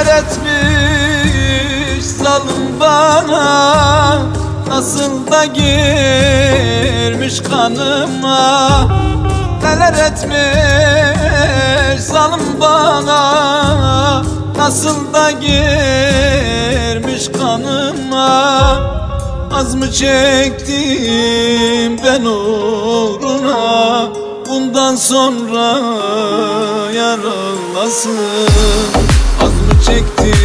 Kar etmiş zalim bana. Nasıl da girmiş kanıma. Neler etmiş zalim bana. Nasıl da girmiş kanıma. Az mı çektim ben uğruna? Bundan sonra yar ağlasın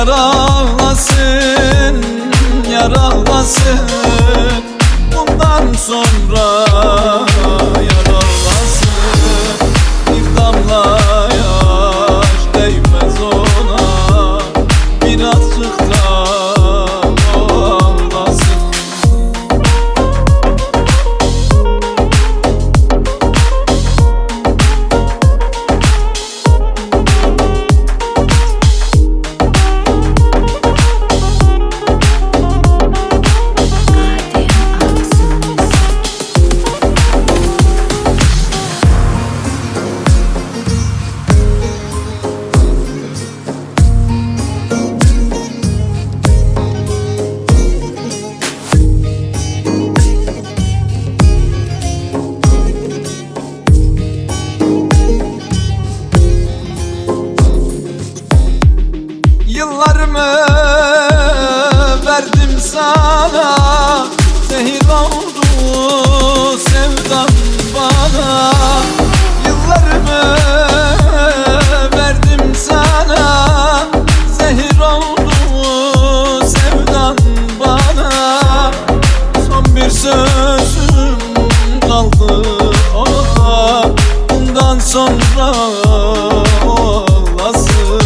Yaralasın, yaralasın. Bundan sonra sonra olasın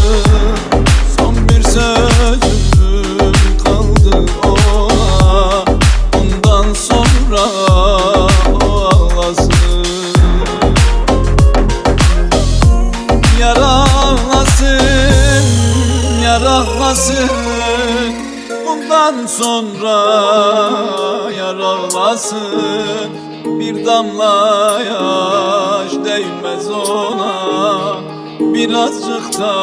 Son bir sözüm kaldı ona. Bundan sonra olasın Yaralasın, yaralasın Bundan sonra yaralasın Bir damla yaş değmez ona Birazcık da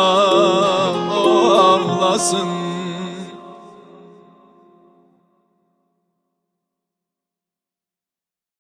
ağlasın